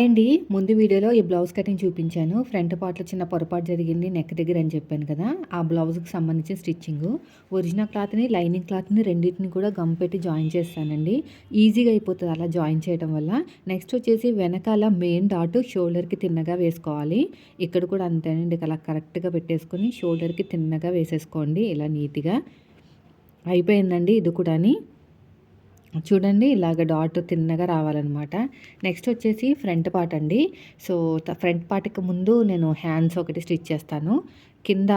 అండి. ముందు వీడియోలో ఈ బ్లౌజ్ కటింగ్ చూపించాను. ఫ్రంట్ పార్ట్లో చిన్న పొరపాటు జరిగింది నెక్ దగ్గర అని చెప్పాను కదా. ఆ బ్లౌజ్కి సంబంధించిన స్టిచ్చింగ్. ఒరిజినల్ క్లాత్ని లైనింగ్ క్లాత్ని రెండింటిని కూడా గమ్ పెట్టి జాయిన్ చేస్తానండి. ఈజీగా అయిపోతుంది అలా జాయిన్ చేయడం వల్ల. నెక్స్ట్ వచ్చేసి వెనకాల మెయిన్ డాట్ షోల్డర్కి తిన్నగా వేసుకోవాలి. ఇక్కడ కూడా అంతేనండి. అలా కరెక్ట్గా పెట్టేసుకొని షోల్డర్కి తిన్నగా వేసేసుకోండి ఇలా నీట్గా. అయిపోయిందండి ఇది కూడాని. చూడండి ఇలాగ డాట్ తిన్నగా రావాలన్నమాట. నెక్స్ట్ వచ్చేసి ఫ్రంట్ పార్ట్ అండి. సో ఫ్రంట్ పార్ట్కి ముందు నేను హ్యాండ్స్ ఒకటి స్టిచ్ చేస్తాను. కింద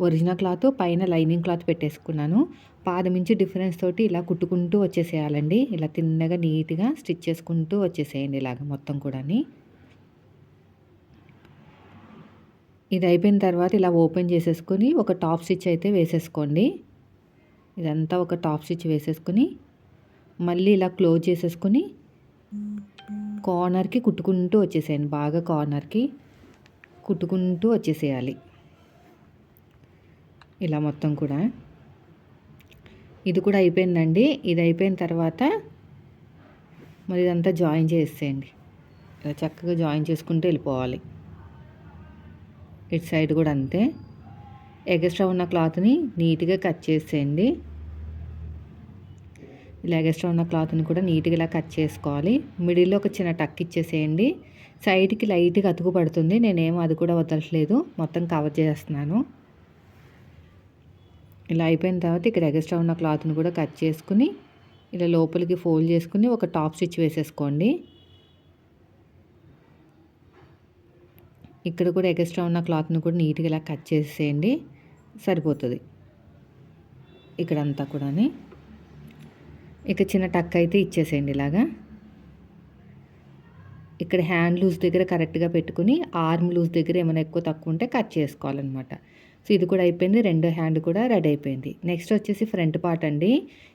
ఒరిజినల్ క్లాత్ పైన లైనింగ్ క్లాత్ పెట్టేసుకున్నాను. పాదమించి డిఫరెన్స్ తోటి ఇలా కుట్టుకుంటూ వచ్చేసేయాలండి. ఇలా తిన్నగా నీట్గా స్టిచ్ చేసుకుంటూ వచ్చేసేయండి ఇలాగ మొత్తం కూడా ఇది అయిపోయిన తర్వాత ఇలా ఓపెన్ చేసేసుకొని ఒక టాప్ స్టిచ్ అయితే వేసేసుకోండి. ఇదంతా ఒక టాప్ స్టిచ్ వేసేసుకుని మళ్ళీ ఇలా క్లోజ్ చేసేసుకొని కార్నర్కి కుట్టుకుంటూ వచ్చేసేయండి. బాగా కార్నర్కి కుట్టుకుంటూ వచ్చేసేయాలి. ఇలా మొత్తం కూడా. ఇది కూడా అయిపోయిందండి. ఇది అయిపోయిన తర్వాత మరి ఇదంతా జాయిన్ చేసేయండి. ఇలా చక్కగా జాయిన్ చేసుకుంటూ వెళ్ళిపోవాలి. ఇటు సైడ్ కూడా అంతే. ఎగస్ట్రా ఉన్న క్లాత్ని నీట్గా కట్ చేసేయండి. ఇలా ఎక్స్ట్రా ఉన్న క్లాత్ని కూడా నీట్గా ఇలా కట్ చేసుకోవాలి. మిడిల్లో ఒక చిన్న టక్ ఇచ్చేసేయండి. సైడ్కి లైట్గా అతుకు పడుతుంది. నేనేమో అది కూడా వదలట్లేదు. మొత్తం కవర్ చేస్తున్నాను ఇలా అయిపోయిన తర్వాత ఇక్కడ ఎగస్ట్రా ఉన్న క్లాత్ని కూడా కట్ చేసుకుని ఇలా లోపలికి ఫోల్డ్ చేసుకుని ఒక టాప్ స్టిచ్ వేసేసుకోండి. ఇక్కడ కూడా ఎగస్ట్రా ఉన్న క్లాత్ని కూడా నీట్గా ఇలా కట్ చేసేయండి. సరిపోతుంది. ఇక్కడంతా కూడా ఇక చిన్న టక్ అయితే ఇచ్చేసేయండి ఇలాగా. ఇక్కడ హ్యాండ్ లూజ్ దగ్గర కరెక్ట్గా పెట్టుకుని ఆర్మ్ లూజ్ దగ్గర ఏమైనా ఎక్కువ తక్కువ ఉంటే కట్ చేసుకోవాలన్నమాట. సో ఇది కూడా అయిపోయింది. రెండో హ్యాండ్ కూడా రెడీ అయిపోయింది. నెక్స్ట్ వచ్చేసి ఫ్రంట్ పార్ట్ అండి.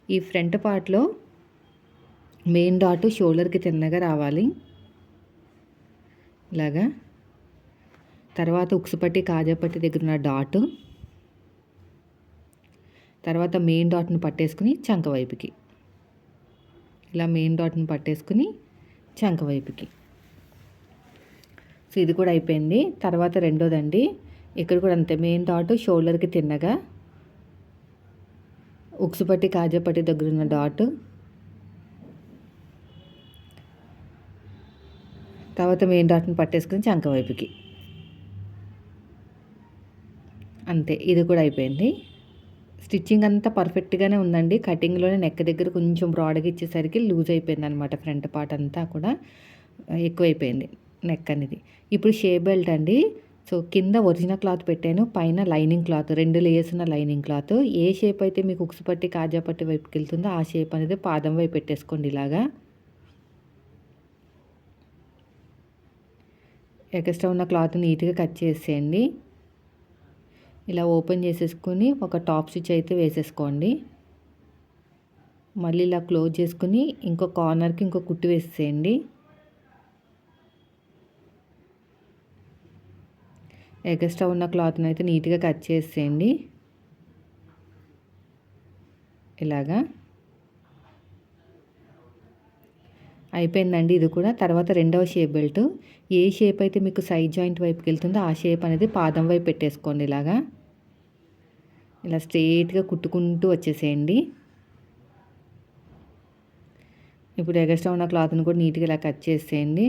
ఈ ఫ్రంట్ పార్ట్లో మెయిన్ డాట్ షోల్డర్కి తిన్నగా రావాలి. ఇలాగా. తర్వాత ఉక్సుపట్టి కాజాపట్టి దగ్గర ఉన్న డాట్. తర్వాత మెయిన్ డాట్ను పట్టేసుకుని చంక వైపుకి. ఇలా మెయిన్ డాట్ని పట్టేసుకుని చంక వైపుకి. సో ఇది కూడా అయిపోయింది. తర్వాత రెండోదండి. ఇక్కడ కూడా అంతే. మెయిన్ డాట్ షోల్డర్కి తిన్నగా ఉక్సుపట్టి కాజాపట్టి దగ్గర ఉన్న డాట్. తర్వాత మెయిన్ డాట్ని పట్టేసుకుని చంక వైపుకి. అంతే. ఇది కూడా అయిపోయింది. స్టిచ్చింగ్ అంతా పర్ఫెక్ట్గానే ఉందండి. కటింగ్లోనే నెక్ దగ్గర కొంచెం బ్రాడ్గా ఇచ్చేసరికి లూజ్ అయిపోయింది అనమాట ఫ్రంట్ పార్ట్ అంతా కూడా. ఎక్కువైపోయింది నెక్ అనేది. ఇప్పుడు షే బెల్ట్ అండి. సో కింద ఒరిజినల్ క్లాత్ పెట్టాను. పైన లైనింగ్ క్లాత్. రెండు లేయర్స్ ఉన్న లైనింగ్ క్లాత్. ఏ షేప్ అయితే మీకు ఉక్సు పట్టి కాజా పట్టి వైపుకి వెళ్తుందో ఆ షేప్ అనేది పాదం వైపు పెట్టేసుకోండి ఇలాగా. ఎక్స్ట్రా ఉన్న క్లాత్ నీట్గా కట్ చేసేయండి. ఇలా ఓపెన్ చేసేసుకుని ఒక టాప్ స్టిచ్ అయితే వేసేసుకోండి. మళ్ళీ ఇలా క్లోజ్ చేసుకుని ఇంకో కార్నర్కి ఇంకో కుట్టు వేసేయండి ఎగస్ట్రా ఉన్న క్లాత్ని అయితే నీట్గా కట్ చేసేయండి. ఇలాగా. అయిపోయిందండి ఇది కూడా. తర్వాత రెండవ షేప్ బెల్ట్. ఏ షేప్ అయితే మీకు సైడ్ జాయింట్ వైపుకి వెళ్తుందో ఆ షేప్ అనేది పాదం వైపు పెట్టేసుకోండి ఇలాగా. ఇలా స్ట్రెయిట్గా కుట్టుకుంటూ వచ్చేసేయండి. ఇప్పుడు ఎగస్ట్రా ఉన్న క్లాత్ని కూడా నీట్గా ఇలా కట్ చేసేయండి.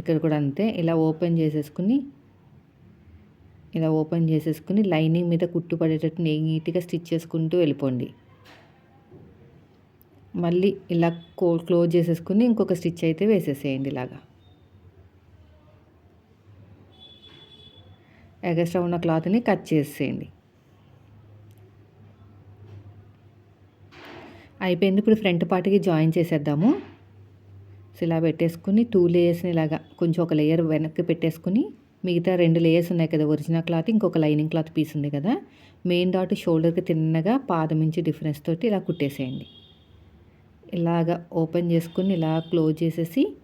ఇక్కడ కూడా అంతే. ఇలా ఓపెన్ చేసేసుకుని ఇలా ఓపెన్ చేసేసుకుని లైనింగ్ మీద కుట్టు పడేటట్టు నీట్గా స్టిచ్ చేసుకుంటూ వెళ్ళిపోండి. మళ్ళీ ఇలా క్లోజ్ చేసేసుకుని ఇంకొక స్టిచ్ అయితే వేసేసేయండి ఇలాగా. ఎగస్ట్రా ఉన్న క్లాత్ని కట్ చేసేయండి అయిపోయింది ఇప్పుడు ఫ్రంట్ పార్ట్కి జాయిన్ చేసేద్దాము. సో ఇలా పెట్టేసుకుని టూ లేయర్స్ని ఇలాగా కొంచెం ఒక లేయర్ వెనక్కి పెట్టేసుకుని మిగతా రెండు లేయర్స్ ఉన్నాయి కదా ఒరిజినల్ క్లాత్ ఇంకొక లైనింగ్ క్లాత్ పీస్ ఉంది కదా మెయిన్ డాట్ షోల్డర్కి తిన్నగా పాదం నుంచి డిఫరెన్స్ తోటి ఇలా కుట్టేసేయండి. ఇలాగ ఓపెన్ చేసుకుని ఇలా క్లోజ్ చేసేసి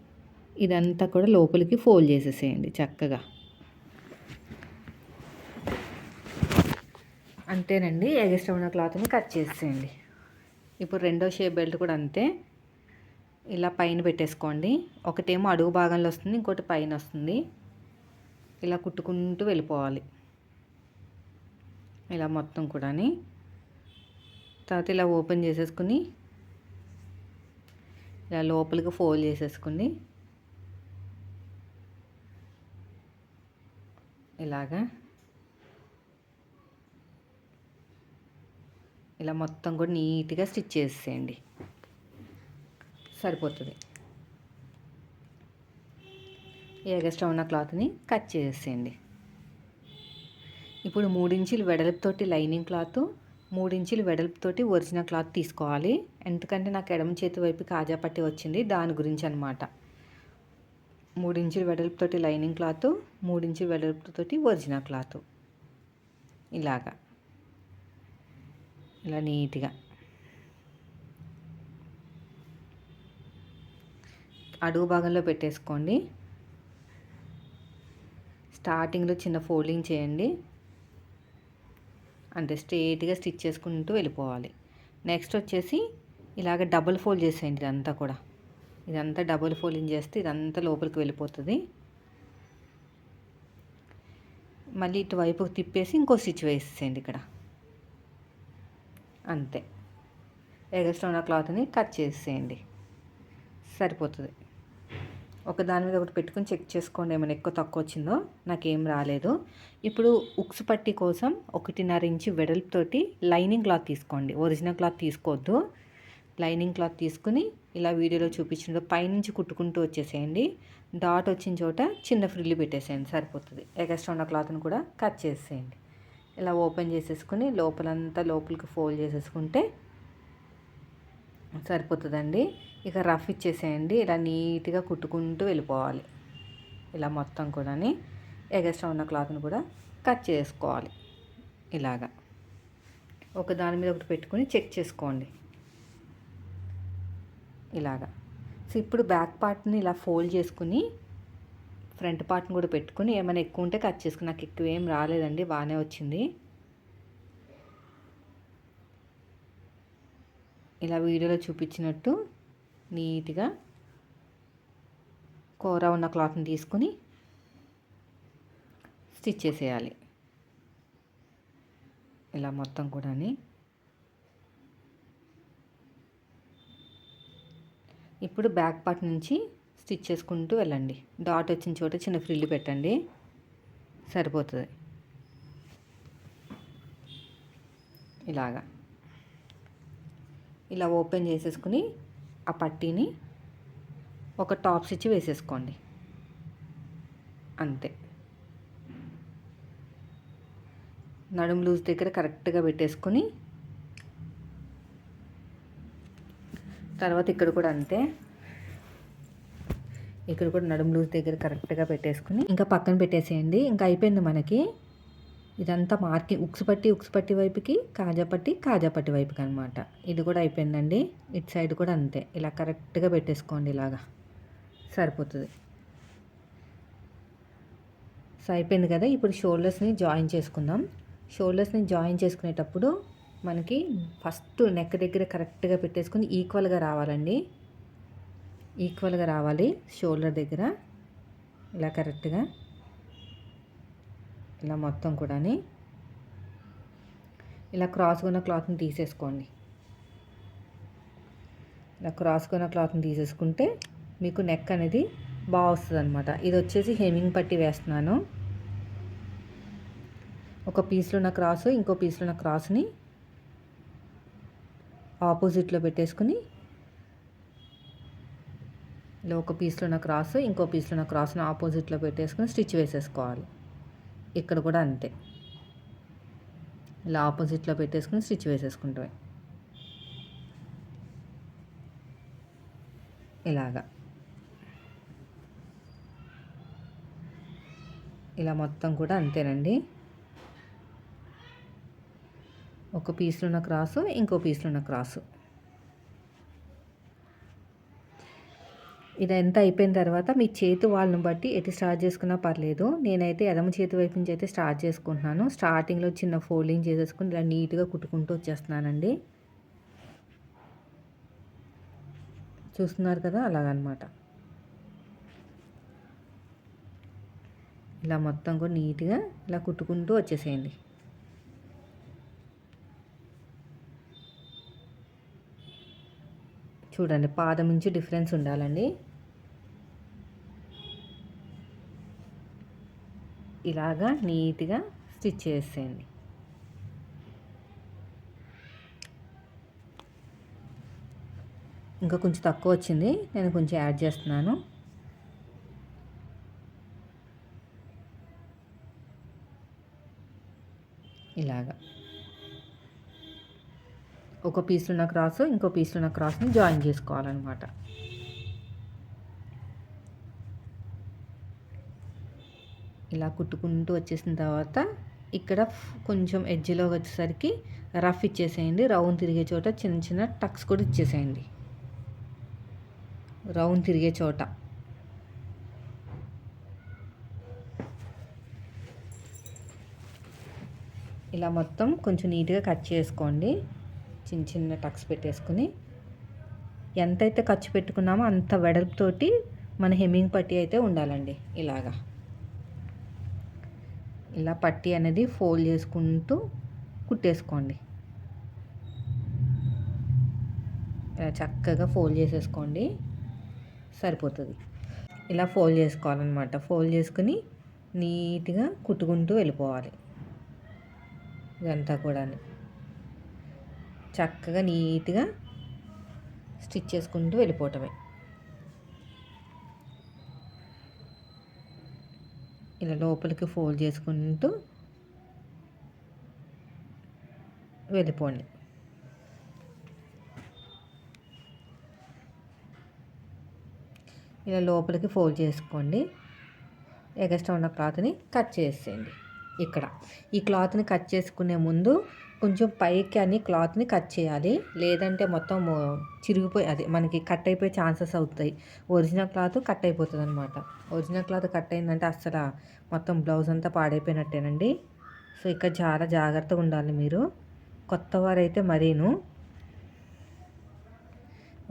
ఇదంతా కూడా లోపలికి ఫోల్డ్ చేసేసేయండి చక్కగా. అంతేనండి ఎగస్ట్రా ఉన్న క్లాత్ని కట్ చేసేయండి ఇప్పుడు రెండో షేప్ బెల్ట్ కూడా అంతే. ఇలా పైన పెట్టేసుకోండి. ఒకటేమో అడుగు భాగంలో వస్తుంది ఇంకోటి పైన వస్తుంది. ఇలా కుట్టుకుంటూ వెళ్ళిపోవాలి. ఇలా మొత్తం కూడా తర్వాత ఇలా ఓపెన్ చేసేసుకుని ఇలా లోపలికి ఫోల్డ్ చేసేసుకుని ఇలాగా ఇలా మొత్తం కూడా నీట్గా స్టిచ్ చేసేయండి. సరిపోతుంది. ఎగస్ట్రా ఉన్న క్లాత్ని కట్ చేసేయండి. ఇప్పుడు మూడించులు వెడల్పుతోటి లైనింగ్ క్లాత్ మూడించులు వెడల్పుతోటి ఒరిజినల్ క్లాత్ తీసుకోవాలి. ఎందుకంటే నాకు ఎడమ చేతి వైపు కాజా పట్టి వచ్చింది. దాని గురించి అనమాట మూడించులు వెడల్పుతోటి లైనింగ్ క్లాత్ మూడించులు వెడల్పుతోటి ఒరిజినల్ క్లాత్. ఇలాగా. ఇలా నీట్గా. అడుగు భాగంలో పెట్టేసుకోండి. స్టార్టింగ్లో చిన్న ఫోల్డింగ్ చేయండి. అంటే స్ట్రేట్గా స్టిచ్ చేసుకుంటూ వెళ్ళిపోవాలి. నెక్స్ట్ వచ్చేసి ఇలాగ డబుల్ ఫోల్డ్ చేసేయండి ఇదంతా కూడా. ఇదంతా డబుల్ ఫోల్డింగ్ చేస్తే ఇదంతా లోపలికి వెళ్ళిపోతుంది. మళ్ళీ ఇటువైపు తిప్పేసి ఇంకో స్టిచ్ వేసేయండి ఇక్కడ. అంతే. ఎగస్ట్రా ఉన్న క్లాత్ని కట్ చేసేయండి. సరిపోతుంది. ఒక దాని మీద ఒకటి పెట్టుకుని చెక్ చేసుకోండి ఏమైనా ఎక్కువ తక్కువ వచ్చిందో. నాకేం రాలేదు. ఇప్పుడు ఉక్స్ పట్టి కోసం ఒకటిన్నర ఇంచు వెడల్పుతోటి లైనింగ్ క్లాత్ తీసుకోండి. ఒరిజినల్ క్లాత్ తీసుకోవద్దు. లైనింగ్ క్లాత్ తీసుకుని ఇలా వీడియోలో చూపించిన పైనుంచి కుట్టుకుంటూ వచ్చేసేయండి. డాట్ వచ్చిన చోట చిన్న ఫ్రిల్లు పెట్టేసేయండి. సరిపోతుంది. ఎగస్ట్రా ఉన్న క్లాత్ని కూడా కట్ చేసేయండి. ఇలా ఓపెన్ చేసేసుకుని లోపలంతా లోపలికి ఫోల్డ్ చేసేసుకుంటే సరిపోతుందండి. ఇక రఫ్ ఇచ్చేసేయండి. ఇలా నీట్గా కుట్టుకుంటూ వెళ్ళిపోవాలి. ఇలా మొత్తం కూడా ఎగస్ట్రా ఉన్న క్లాత్ని కూడా కట్ చేసుకోవాలి. ఇలాగా. ఒక దాని మీద ఒకటి పెట్టుకుని చెక్ చేసుకోండి. ఇలాగా. సో ఇప్పుడు బ్యాక్ పార్ట్ని ఇలా ఫోల్డ్ చేసుకుని ఫ్రంట్ పార్ట్ని కూడా పెట్టుకుని ఏమైనా ఎక్కువ ఉంటే కట్ చేసుకుని. నాకు ఎక్కువ ఏం రాలేదండి. బాగానే వచ్చింది. ఇలా వీడియోలో చూపించినట్టు నీట్గా కూర ఉన్న క్లాత్ని తీసుకుని స్టిచ్ చేసేయాలి. ఇలా మొత్తం కూడా ఇప్పుడు బ్యాక్ పార్ట్ నుంచి స్టిచ్ చేసుకుంటూ వెళ్ళండి. డాట్ వచ్చిన చోట చిన్న ఫ్రిల్లు పెట్టండి. సరిపోతుంది. ఇలాగా. ఇలా ఓపెన్ చేసేసుకుని ఆ పట్టీని ఒక టాప్ స్టిచ్ వేసేసుకోండి. అంతే. నడుము లూజ్ దగ్గర కరెక్ట్గా పెట్టేసుకొని తర్వాత ఇక్కడ కూడా అంతే. ఇక్కడ కూడా నడుము లూజ్ దగ్గర కరెక్ట్గా పెట్టేసుకుని ఇంకా పక్కన పెట్టేసేయండి. ఇంకా అయిపోయింది మనకి. ఇదంతా మార్కింగ్ ఉక్స్ పట్టి ఉక్స్ పట్టి వైపుకి కాజాపట్టి కాజాపట్టి వైపుకి అనమాట ఇది కూడా అయిపోయిందండి. ఇటు సైడ్ కూడా అంతే. ఇలా కరెక్ట్గా పెట్టేసుకోండి ఇలాగా. సరిపోతుంది. సో అయిపోయింది కదా. ఇప్పుడు షోల్డర్స్ని జాయిన్ చేసుకుందాం. షోల్డర్స్ని జాయిన్ చేసుకునేటప్పుడు మనకి ఫస్ట్ నెక్ దగ్గర కరెక్ట్గా పెట్టేసుకుని ఈక్వల్గా రావాలండి. ఈక్వల్గా రావాలి షోల్డర్ దగ్గర. ఇలా కరెక్ట్గా. ఇలా మొత్తం కూడా ఇలా క్రాస్గా ఉన్న క్లాత్ని తీసేసుకోండి. ఇలా క్రాస్గా ఉన్న క్లాత్ని తీసేసుకుంటే మీకు నెక్ అనేది బాగా వస్తుంది అనమాట ఇది వచ్చేసి హెమింగ్ పట్టి వేస్తున్నాను. ఒక పీస్లో ఉన్న క్రాస్ ఇంకో పీస్లో ఉన్న క్రాస్ని ఆపోజిట్లో పెట్టేసుకుని ఇలా ఒక పీస్లో ఉన్న క్రాస్ ఇంకో పీస్లో ఉన్న క్రాస్ని ఆపోజిట్లో పెట్టేసుకుని స్టిచ్ వేసేసుకోవాలి. ఇక్కడ కూడా అంతే. ఇలా ఆపోజిట్లో పెట్టేసుకుని స్టిచ్ వేసేసుకుంటాం ఇలాగా. ఇలా మొత్తం కూడా అంతేనండి. ఒక పీస్లో ఉన్న క్రాసు ఇంకో పీస్లో ఉన్న క్రాసు. ఇదంతా అయిపోయిన తర్వాత మీ చేతి వాళ్ళని బట్టి ఎటు స్టార్ట్ చేసుకున్నా పర్లేదు. నేనైతే ఎదమ చేతి వైపు నుంచి అయితే స్టార్ట్ చేసుకుంటున్నాను. స్టార్టింగ్లో చిన్న ఫోల్డింగ్ చేసేసుకుని ఇలా నీట్గా కుట్టుకుంటూ వచ్చేస్తున్నానండి. చూస్తున్నారు కదా అలాగనమాట. ఇలా మొత్తం కూడా నీట్గా ఇలా కుట్టుకుంటూ వచ్చేసేయండి. చూడండి పాదం నుంచి డిఫరెన్స్ ఉండాలండి. ఇలాగా నీట్గా స్టిచ్ చేసేయండి. ఇంకా కొంచెం తక్కువ వచ్చింది నేను కొంచెం యాడ్ చేస్తున్నాను. ఇలాగా. ఒక పీస్లో ఉన్న క్రాస్ ఇంకో పీస్లో ఉన్న క్రాస్ని జాయిన్ చేసుకోవాలన్నమాట. ఇలా కుట్టుకుంటూ వచ్చేసిన తర్వాత ఇక్కడ కొంచెం ఎడ్జ్లో వచ్చేసరికి రఫ్ ఇచ్చేసేయండి. రౌండ్ తిరిగే చోట చిన్న చిన్న టక్స్ కూడా ఇచ్చేసేయండి. రౌండ్ తిరిగే చోట. ఇలా మొత్తం కొంచెం నీట్గా కట్ చేసుకోండి. చిన్న చిన్న టక్స్ పెట్టేసుకుని ఎంతైతే ఖర్చు పెట్టుకున్నామో అంత వెడల్పుతోటి మన హెమ్మింగ్ పట్టీ అయితే ఉండాలండి ఇలాగా. ఇలా పట్టీ అనేది ఫోల్డ్ చేసుకుంటూ కుట్టేసుకోండి. ఇలా చక్కగా ఫోల్డ్ చేసేసుకోండి. సరిపోతుంది. ఇలా ఫోల్డ్ చేసుకోవాలన్నమాట. ఫోల్డ్ చేసుకుని నీట్గా కుట్టుకుంటూ వెళ్ళిపోవాలి. ఇదంతా కూడా చక్కగా నీట్గా స్టిచ్ చేసుకుంటూ వెళ్ళిపోవటమే. ఇలా లోపలికి ఫోల్డ్ చేసుకుంటూ వెళ్ళిపోండి. ఇలా లోపలికి ఫోల్డ్ చేసుకోండి. ఎగస్ట్రా ఉన్న క్లాత్ని కట్ చేసేయండి. ఇక్కడ. ఈ క్లాత్ని కట్ చేసుకునే ముందు కొంచెం పైకి అని క్లాత్ని కట్ చేయాలి. లేదంటే మొత్తం చిరిగిపోయి అది మనకి కట్ అయిపోయే ఛాన్సెస్ అవుతాయి. ఒరిజినల్ క్లాత్ కట్ అయిపోతుంది అనమాట ఒరిజినల్ క్లాత్ కట్ అయిందంటే అసలు మొత్తం బ్లౌజ్ అంతా పాడైపోయినట్టేనండి. సో ఇక్కడ చాలా జాగ్రత్తగా ఉండాలి మీరు. కొత్త వారైతే మరీను.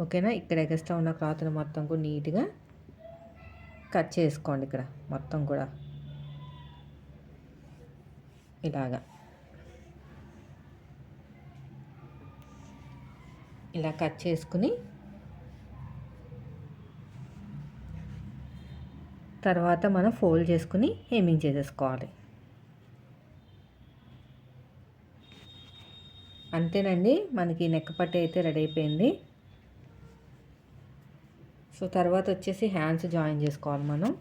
ఓకేనా? ఇక్కడ ఎగస్ట్రా ఉన్న క్లాత్ని మొత్తం కూడా నీట్గా కట్ చేసుకోండి ఇక్కడ మొత్తం కూడా. ఇలాగా. ఇలా కట్ చేసుకుని తర్వాత మనం ఫోల్డ్ చేసుకుని హేమింగ్ చేసేసుకోవాలి. అంతేనండి మనకి నెక్ పట్టి అయితే రెడీ అయిపోయింది. సో తర్వాత వచ్చేసి హ్యాండ్స్ జాయిన్ చేసుకోవాలి మనం.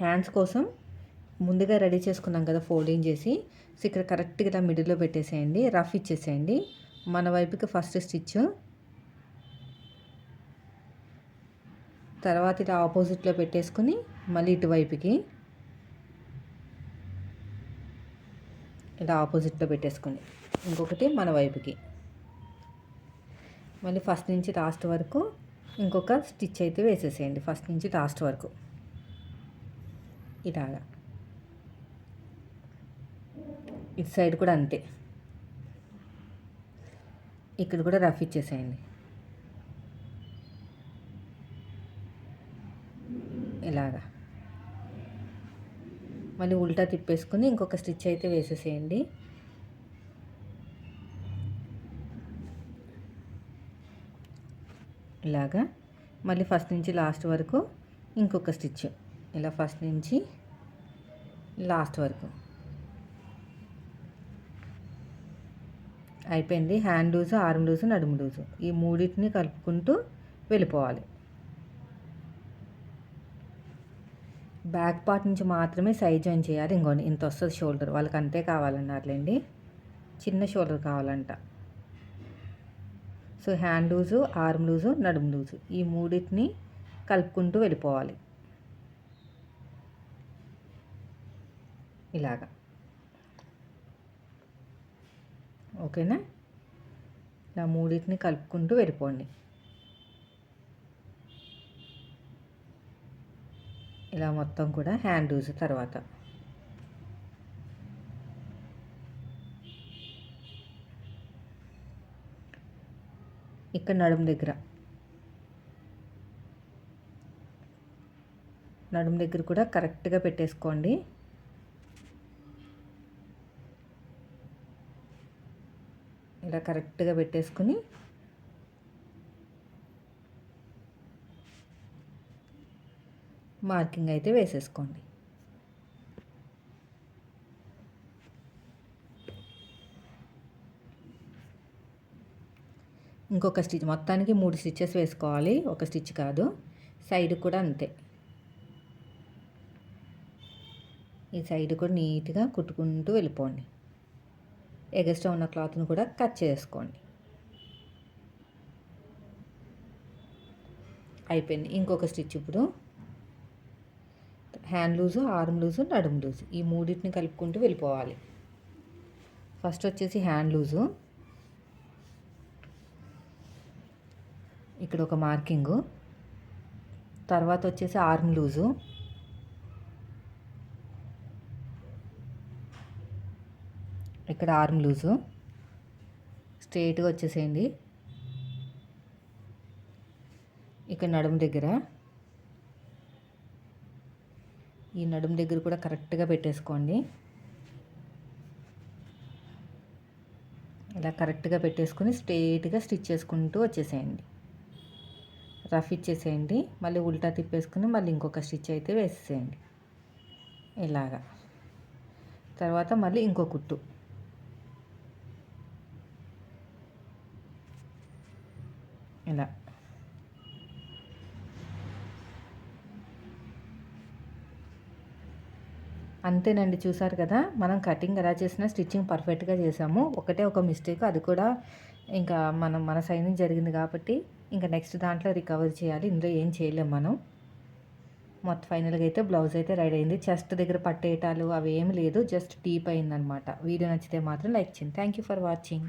హ్యాండ్స్ కోసం ముందుగా రెడీ చేసుకున్నాం కదా ఫోల్డింగ్ చేసి. సో ఇక్కడ కరెక్ట్గా ఇలా మిడిల్లో పెట్టేసేయండి. రఫ్ ఇచ్చేసేయండి. మన వైపుకి ఫస్ట్ స్టిచ్. తర్వాత ఇలా ఆపోజిట్లో పెట్టేసుకుని మళ్ళీ ఇటువైపుకి ఇలా ఆపోజిట్లో పెట్టేసుకుని. ఇంకొకటి మన వైపుకి. మళ్ళీ ఫస్ట్ నుంచి లాస్ట్ వరకు ఇంకొక స్టిచ్ అయితే వేసేసేయండి. ఫస్ట్ నుంచి లాస్ట్ వరకు. ఇలాగా. ఇటు సైడ్ కూడా అంతే. ఇక్కడ కూడా రఫ్ ఇచ్చేసేయండి. ఇలాగా. మళ్ళీ ఉల్టా తిప్పేసుకుని ఇంకొక స్టిచ్ అయితే వేసేసేయండి. ఇలాగా. మళ్ళీ ఫస్ట్ నుంచి లాస్ట్ వరకు ఇంకొక స్టిచ్. ఇలా ఫస్ట్ నుంచి లాస్ట్ వరకు. అయిపోయింది. హ్యాండ్ లూజు ఆర్మ్ లూజు నడుము లూజు ఈ మూడింటిని కలుపుకుంటూ వెళ్ళిపోవాలి. బ్యాక్ పార్ట్ నుంచి మాత్రమే సైజ్ జాయిన్ చేయాలి. ఇంకోండి ఇంత వస్తుంది షోల్డర్. వాళ్ళకి అంతే కావాలన్నారులేండి. చిన్న షోల్డర్ కావాలంట. So hand loose arm loose నడుము లూజు ఈ మూడింటిని కలుపుకుంటూ వెళ్ళిపోవాలి. ఇలాగా. ఓకేనా? ఇలా మూడింటిని కలుపుకుంటూ వెళ్ళిపోండి. ఇలా మొత్తం కూడా హ్యాండ్ లూజ్ తర్వాత. ఇక్కడ నడుము దగ్గర. నడుము దగ్గర కూడా కరెక్ట్గా పెట్టేసుకోండి. ఇలా కరెక్ట్గా పెట్టేసుకుని మార్కింగ్ అయితే వేసేసుకోండి. ఇంకొక స్టిచ్ మొత్తానికి మూడు స్టిచ్చెస్ వేసుకోవాలి. ఒక స్టిచ్ కాదు. సైడ్ కూడా అంతే. ఈ సైడ్ కూడా నీట్గా కుట్టుకుంటూ వెళ్ళిపోండి. ఎగస్ట్రా ఉన్న క్లాత్ని కూడా కట్ చేసుకోండి. అయిపోయింది. ఇంకొక స్టిచ్ ఇప్పుడు. హ్యాండ్ లూజు ఆర్మ్ లూజు నడుము లూజు. ఈ మూడింటిని కలుపుకుంటూ వెళ్ళిపోవాలి. ఫస్ట్ వచ్చేసి హ్యాండ్ లూజు. ఇక్కడ ఒక మార్కింగు. తర్వాత వచ్చేసి ఆర్మ్ లూజు. ఇక్కడ ఆర్మ్ లూజు. స్ట్రైట్గా వచ్చేసేయండి. ఇక్కడ నడుము దగ్గర. ఈ నడుము దగ్గర కూడా కరెక్ట్గా పెట్టేసుకోండి. ఇలా కరెక్ట్గా పెట్టేసుకొని స్ట్రైట్గా స్టిచ్ చేసుకుంటూ వచ్చేసేయండి. రఫ్ ఇచ్చేసేయండి. మళ్ళీ ఉల్టా తిప్పేసుకుని మళ్ళీ ఇంకొక స్టిచ్ అయితే వేసేసేయండి. ఇలాగా. తర్వాత మళ్ళీ ఇంకో కుట్టు. ఇలా అంతేనండి చూసారు కదా? మనం కటింగ్ ఎలా చేసినా స్టిచ్చింగ్ పర్ఫెక్ట్గా చేసాము. ఒకటే ఒక మిస్టేక్ అది కూడా ఇంకా మనం మన సైడ్ జరిగింది కాబట్టి ఇంకా నెక్స్ట్ దాంట్లో రికవర్ చేయాలి. ఇందులో ఏం చేయలేము మనం. మొత్తం ఫైనల్గా అయితే బ్లౌజ్ అయితే రెడీ అయింది. చెస్ట్ దగ్గర పట్టేయటాలు అవి ఏమి లేదు. జస్ట్ టీప్ అయిందనమాట వీడియో నచ్చితే మాత్రం లైక్ చేయండి. Thank you for watching